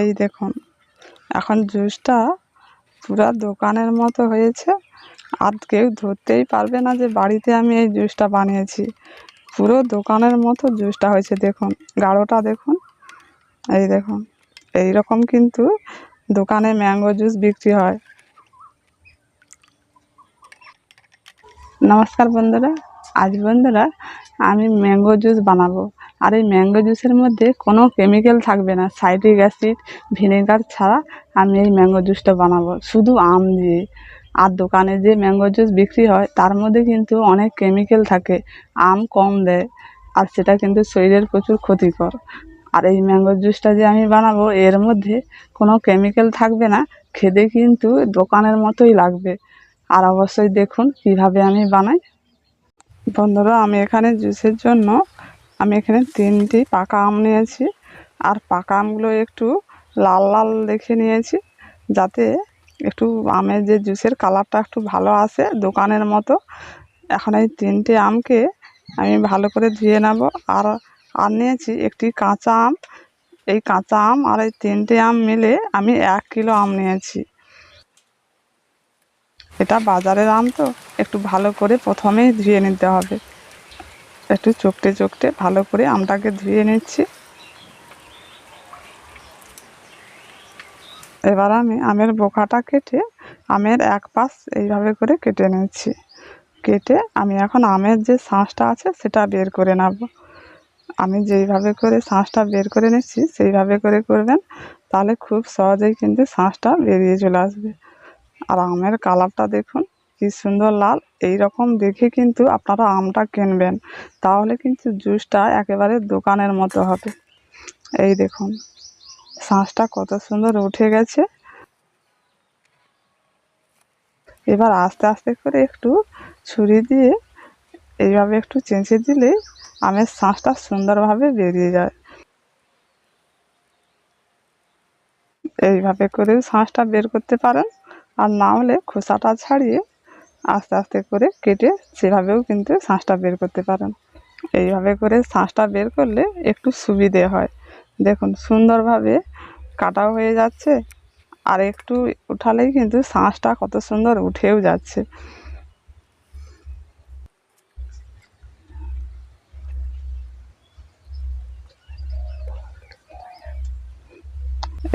এই দেখুন, এখন জুসটা পুরা দোকানের মতো হয়েছে। আর কেউ ধরতেই পারবে না যে বাড়িতে আমি এই জুসটা বানিয়েছি। পুরো দোকানের মতো জুসটা হয়েছে, দেখুন, গাঢ়টা দেখুন। এই দেখুন এই রকম কিন্তু দোকানে ম্যাঙ্গো জুস বিক্রি হয়। নমস্কার বন্ধুরা, আজ বন্ধুরা আমি ম্যাঙ্গো জুস বানাবো। আর এই ম্যাঙ্গো জুসের মধ্যে কোনো কেমিক্যাল থাকবে না। সাইট্রিক অ্যাসিড, ভিনেগার ছাড়া আমি এই ম্যাঙ্গো জুসটা বানাবো। শুধু আম দিয়ে। আর দোকানে যে ম্যাঙ্গো জুস বিক্রি হয়, তার মধ্যে কিন্তু অনেক কেমিক্যাল থাকে। আম কম দেয়। আর সেটা কিন্তু শরীরের প্রচুর ক্ষতিকর। আর এই ম্যাঙ্গো জুসটা যে আমি বানাবো, এর মধ্যে কোনো কেমিক্যাল থাকবে না। খেতে কিন্তু দোকানের মতোই লাগবে। আর অবশ্যই দেখুন কীভাবে আমি বানাই। বন্ধুরা, আমি এখানে জুসের জন্য আমি এখানে তিনটি পাকা আম নিয়েছি। আর পাকা আমগুলো একটু লাল লাল দেখে নিয়েছি, যাতে একটু আমের যে জুসের কালারটা একটু ভালো আসে দোকানের মতো। এখন এই তিনটে আমকে আমি ভালো করে ধুয়ে নেব। আর আর নিয়েছি একটি কাঁচা আম। এই কাঁচা আম আর এই তিনটে আম মিলে আমি এক কিলো আম নিয়েছি। এটা বাজারের আম তো, একটু ভালো করে প্রথমেই ধুয়ে নিতে হবে। একটু চকটে চকটে ভালো করে আমটাকে ধুয়ে নিচ্ছি। এবার আমি আমের বোকাটা কেটে আমের এক পাশ এইভাবে করে কেটে নিচ্ছি। কেটে আমি এখন আমের যে শাঁসটা আছে সেটা বের করে নেব। আমি যেইভাবে করে শাঁসটা বের করে নিচ্ছি সেইভাবে করে করবেন, তাহলে খুব সহজেই কিন্তু শাঁসটা বেরিয়ে চলে আসবে। আর আমের কালারটা দেখুন কি সুন্দর লাল। এই রকম দেখে কিন্তু আপনারা আমটা কিনবেন। তাহলে কিন্তু জুসটা একেবারে দোকানের মতো হবে। এই দেখুন, শাঁসটা কত সুন্দর উঠে গেছে। এবার আস্তে আস্তে করে একটু ছুরি দিয়ে এইভাবে একটু চেঁচে দিলে আমের শাঁসটা সুন্দরভাবে বেরিয়ে যায়। এইভাবে করেও শাঁসটা বের করতে পারেন। আর না হলে খোসাটা ছাড়িয়ে আস্তে আস্তে করে কেটে সেভাবেও কিন্তু শাঁসটা বের করতে পারেন। এইভাবে করে শাঁসটা বের করলে একটু সুবিধে হয়। দেখুন, সুন্দরভাবে কাটাও হয়ে যাচ্ছে। আর একটু উঠালেই কিন্তু শাঁসটা কত সুন্দর উঠেও যাচ্ছে।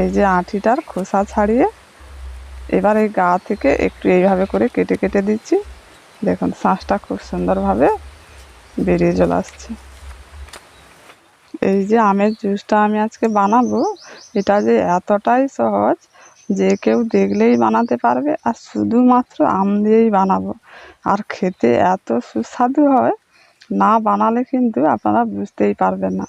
এই যে আঁটিটার খোসা ছাড়িয়ে এবার এই গা থেকে একটু এইভাবে করে কেটে কেটে দিচ্ছি। দেখুন শাঁসটা খুব সুন্দরভাবে বেরিয়ে চলে আসছে। এই যে আমের জুসটা আমি আজকে বানাবো, এটা যে এতটাই সহজ যে কেউ দেখলেই বানাতে পারবে, আর শুধুমাত্র আম দিয়েই বানাবো। আর খেতে এত সুস্বাদু হয়, না বানালে কিন্তু আপনারা বুঝতেই পারবেন না।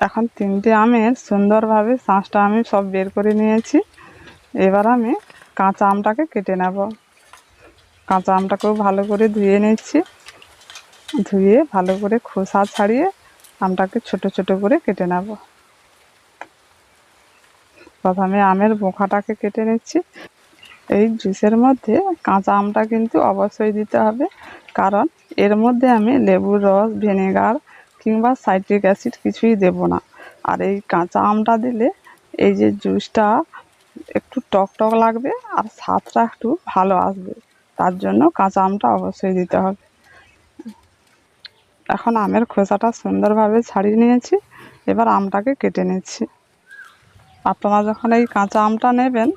এখন তিনটে আমের সুন্দরভাবে শাঁসটা আমি সব বের করে নিয়েছি। এবার আমি কাঁচা আমটাকে কেটে নেব। কাঁচা আমটাকেও ভালো করে ধুয়ে নিচ্ছি। ধুয়ে ভালো করে খোসা ছাড়িয়ে আমটাকে ছোট ছোট করে কেটে নেব। প্রথমে আমের বোখাটাকে কেটে নিচ্ছি। এই জুসের মধ্যে কাঁচা আমটা কিন্তু অবশ্যই দিতে হবে। কারণ এর মধ্যে আমি লেবুর রস, ভিনেগার কিংবা সাইট্রিক অ্যাসিড কিছুই দেব না। আর এই কাঁচা আমটা দিলে এই যে জুসটা একটু টক টক লাগবে আর স্বাদটা একটু ভালো আসবে। তার জন্য কাঁচা আমটা অবশ্যই দিতে হবে। এখন আমের খোসাটা সুন্দরভাবে ছাড়িয়ে নিয়েছি, এবার আমটাকে কেটে নিচ্ছি। আপনারা যখন এই কাঁচা আমটা নেবেন,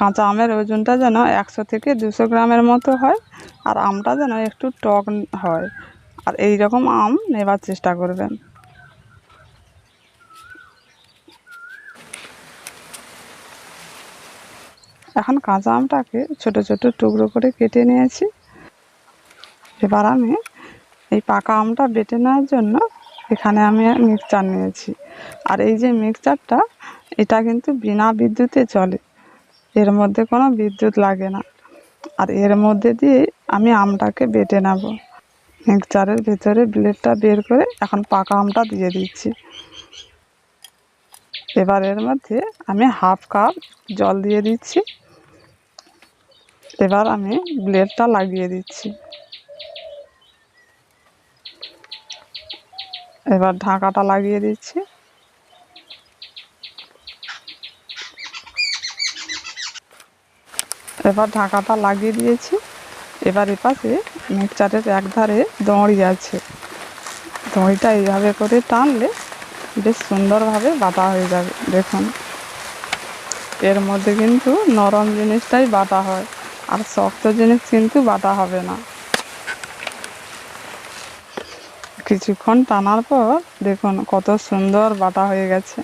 কাঁচা আমের ওজনটা যেন একশো থেকে দুশো গ্রামের মতো হয়, আর আমটা যেন একটু টক হয়। আর এই রকম আম নেবার চেষ্টা করবেন। এখন কাঁচা আমটাকে ছোট ছোট টুকরো করে কেটে নিয়েছি। এবার আমি এই পাকা আমটা বেটে নেওয়ার জন্য এখানে আমি মিক্সচার নিয়েছি। আর এই যে মিক্সচারটা এটা কিন্তু বিনা বিদ্যুতে চলে। এর মধ্যে কোনো বিদ্যুৎ লাগে না। আর এর মধ্যে দিয়ে আমি আমটাকে বেটে নেব। মিক্সচারের ভেতরে ব্লেডটা বের করে এখন পাকা আমটা দিয়ে দিচ্ছি। এবার এর মধ্যে আমি হাফ কাপ জল দিয়ে দিচ্ছি। এবার আমি ব্লেডটা লাগিয়ে দিচ্ছি। এবার ঢাকাটা লাগিয়ে দিচ্ছি। এবার ঢাকাটা লাগিয়ে দিয়েছি। এবার এপাশে মিক্সচারের এক ধারে দড়ি আছে দড়িটা এইভাবে করে টানলে বেশ সুন্দরভাবে বাটা হয়ে যাবে, দেখুন। এর মধ্যে কিন্তু নরম জিনিসটাই বাটা হয়, আর শক্ত জিনিস কিন্তু বাটা হবে না। কিছুক্ষণ টানার পর দেখুন কত সুন্দর বাটা হয়ে গেছে।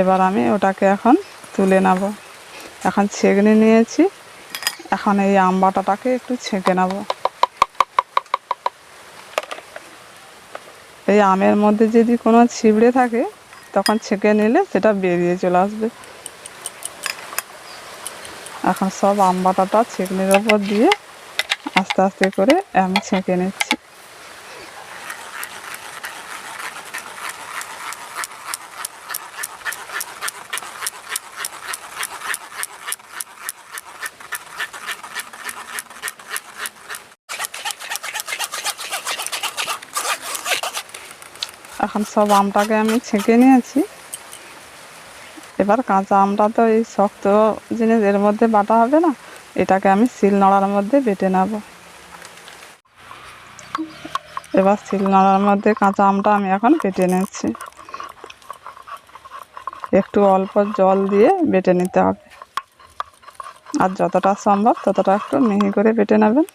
এবার আমি ওটাকে এখন তুলে নেব। এখন ছেঁকনি নিয়েছি, এখন এই আম বাটাটাকে একটু ছেঁকে নেব। এই আমের মধ্যে যদি কোনো ছিবড়ে থাকে, তখন ছেঁকে নিলে সেটা বেরিয়ে চলে আসবে। এখন সব আম বাটাটা ছেঁকনির ওপর দিয়ে আস্তে আস্তে করে আমি ছেঁকে নিচ্ছি। এখন সব আমটাকে আমি ছেঁকে নিয়েছি। এবার কাঁচা আমটা তো এই শক্ত জিনিস, এর মধ্যে বাটা হবে না, এটাকে আমি শিল নোড়ার মধ্যে বেটে নেব। এবার শিল নড়ার মধ্যে কাঁচা আমটা আমি এখন বেটে নিচ্ছি। একটু অল্প জল দিয়ে বেটে নিতে হবে। আর যতটা সম্ভব ততটা একটু মিহি করে বেটে নেবেন।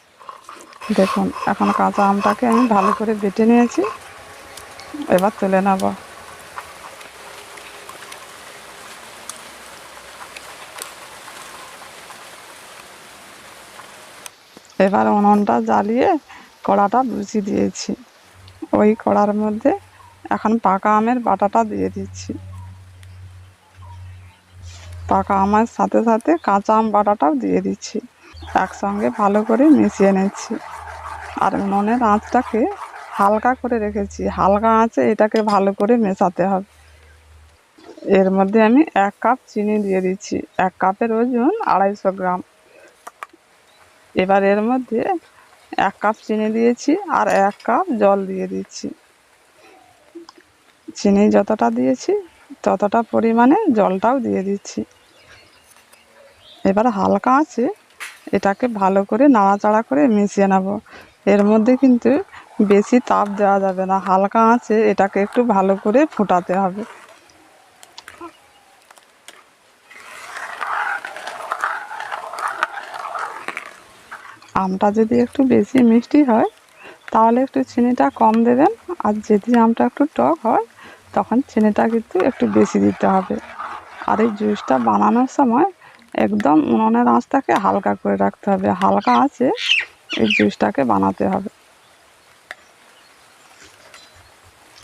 দেখুন, এখন কাঁচা আমটাকে আমি ভালো করে বেটে নিয়েছি। এবার তুলে নেব এবার উনুনটা জ্বালিয়ে কড়াটা বসিয়ে দিয়েছি। ওই কড়ার মধ্যে এখন পাকা আমের বাটাটা দিয়ে দিচ্ছি। পাকা আমের সাথে সাথে কাঁচা আম বাটাটাও দিয়ে দিচ্ছি। একসঙ্গে ভালো করে মিশিয়ে নিচ্ছি। আর উনুনের আঁচটাকে হালকা করে রেখেছি। হালকা আছে, এটাকে ভালো করে মেশাতে হবে। এর মধ্যে আমি এক কাপ চিনি দিয়ে দিচ্ছি। এক কাপের ওজন আড়াইশো গ্রাম। এবার এর মধ্যে এক কাপ চিনি দিয়েছি আর এক কাপ জল দিয়ে দিচ্ছি। চিনি যতটা দিয়েছি, ততটা পরিমাণে জলটাও দিয়ে দিচ্ছি। এবার হালকা আছে, এটাকে ভালো করে নাড়াচাড়া করে মিশিয়ে নেব। এর মধ্যে কিন্তু বেশি তাপ দেওয়া যাবে না, হালকা আঁচে এটাকে একটু ভালো করে ফোটাতে হবে। আমটা যদি একটু বেশি মিষ্টি হয়, তাহলে একটু চিনিটা কম দেবেন, আর যদি আমটা একটু টক হয়, তখন চিনিটা কিন্তু একটু বেশি দিতে হবে। আর এই জুসটা বানানোর সময় একদম উনুনের আঁচটাকে হালকা করে রাখতে হবে, হালকা আঁচে এই জুসটাকে বানাতে হবে।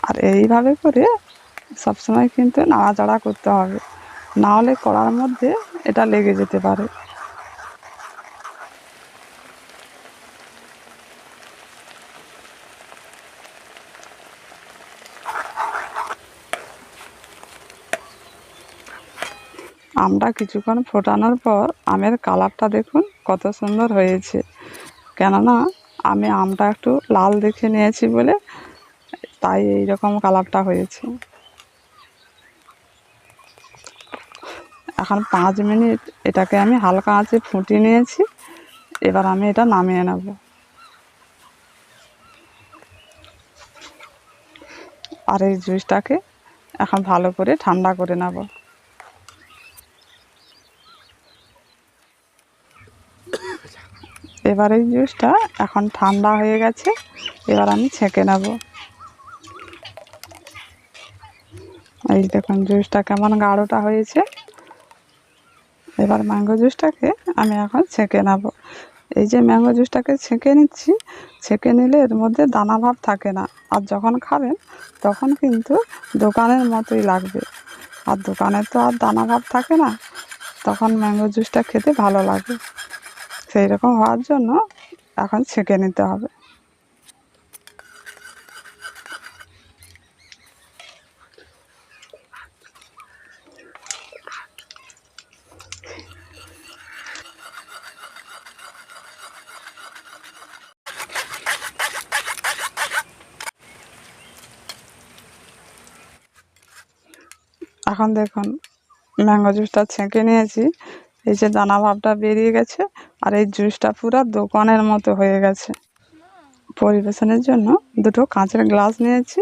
আর এইভাবে করে সবসময় কিন্তু নাড়াচাড়া করতে হবে। না হলে কড়ার মধ্যে এটা লেগে যেতে পারে। আমটা কিছুক্ষণ ফোটানোর পর আমের কালারটা দেখুন কত সুন্দর হয়েছে। কেননা আমি আমটা একটু লাল দেখে নিয়েছি বলে তাই এই রকম কালারটা হয়েছে। এখন পাঁচ মিনিট এটাকে আমি হালকা আঁচে ফুটিয়ে নিয়েছি, এবার আমি এটা নামিয়ে নেব। আর এই জুসটাকে এখন ভালো করে ঠান্ডা করে নেব। এবার এই জুসটা এখন ঠান্ডা হয়ে গেছে, এবার আমি ছেঁকে নেব। এই দেখুন জুসটা কেমন গাঢ়টা হয়েছে। এবার ম্যাঙ্গো জুসটাকে আমি এখন ছেঁকে নেব। এই যে ম্যাঙ্গো জুসটাকে ছেঁকে নিচ্ছি, ছেঁকে নিলে এর মধ্যে দানা ভাব থাকে না। আর যখন খাবেন, তখন কিন্তু দোকানের মতোই লাগবে। আর দোকানে তো আর দানা ভাব থাকে না, তখন ম্যাঙ্গো জুসটা খেতে ভালো লাগে। সেই রকম হওয়ার জন্য এখন ছেঁকে নিতে হবে। এখন দেখুন ম্যাঙ্গো জুসটা ছেঁকে নিয়েছি। এই যে দানা ভাবটা বেরিয়ে গেছে আর এই জুসটা পুরো দোকানের মতো হয়ে গেছে। পরিবেশনের জন্য দুটো কাঁচের গ্লাস নিয়েছি।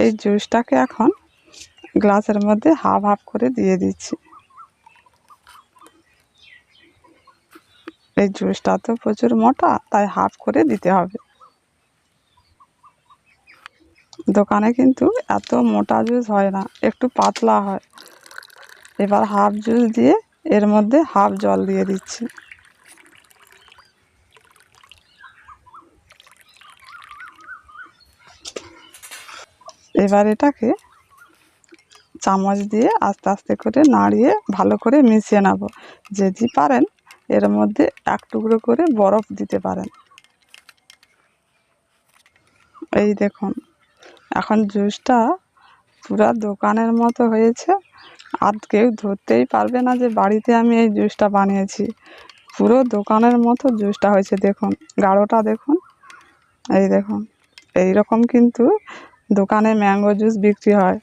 এই জুসটাকে এখন গ্লাসের মধ্যে হাফ হাফ করে দিয়ে দিচ্ছি। এই জুসটা তো প্রচুর মোটা, তাই হাফ করে দিতে হবে। দোকানে কিন্তু এত মোটা জুস হয় না, একটু পাতলা হয়। এবার হাফ জুস দিয়ে এর মধ্যে হাফ জল দিয়ে দিচ্ছি। এবার এটাকে চামচ দিয়ে আস্তে আস্তে করে নাড়িয়ে ভালো করে মিশিয়ে নেব। যদি পারেন, এর মধ্যে এক টুকরো করে বরফ দিতে পারেন। এই দেখুন। এখন জুসটা পুরা দোকানের মতো হয়েছে। আর কেউ ধরতেই পারবে না যে বাড়িতে আমি এই জুসটা বানিয়েছি। পুরো দোকানের মতো জুসটা হয়েছে, দেখুন। গাঢ়টা দেখুন। এই দেখুন। এই রকম কিন্তু দোকানে ম্যাঙ্গো জুস বিক্রি হয়।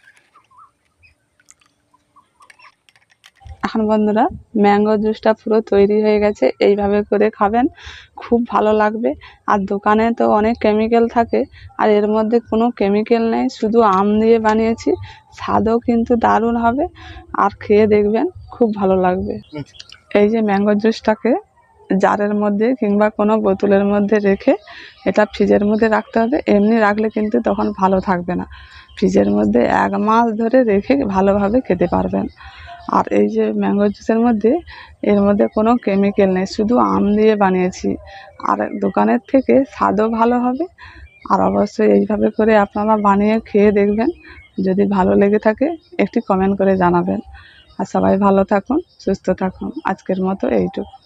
এখন বন্ধুরা, ম্যাঙ্গো জুসটা পুরো তৈরি হয়ে গেছে, এইভাবে করে খাবেন, খুব ভালো লাগবে। আর দোকানে তো অনেক কেমিক্যাল থাকে, আর এর মধ্যে কোনো কেমিক্যাল নেই, শুধু আম দিয়ে বানিয়েছি, স্বাদও কিন্তু দারুণ হবে, আর খেয়ে দেখবেন খুব ভালো লাগবে। এই যে ম্যাঙ্গো জুসটাকে জারের মধ্যে কিংবা কোনো বোতলের মধ্যে রেখে এটা ফ্রিজের মধ্যে রাখতে হবে, এমনি রাখলে কিন্তু তখন ভালো থাকবে না। ফ্রিজের মধ্যে এক মাস ধরে রেখে ভালোভাবে খেতে পারবেন। আর এই যে ম্যাঙ্গো জুসের মধ্যে, এর মধ্যে কোনো কেমিক্যাল নেই, শুধু আম দিয়ে বানিয়েছি। আর দোকানের থেকে স্বাদও ভালো হবে, আর অবশ্যই এইভাবে করে আপনারা বানিয়ে খেয়ে দেখবেন। যদি ভালো লেগে থাকে, একটি কমেন্ট করে জানাবেন। আর সবাই ভালো থাকুন, সুস্থ থাকুন। আজকের মতো এইটুকু।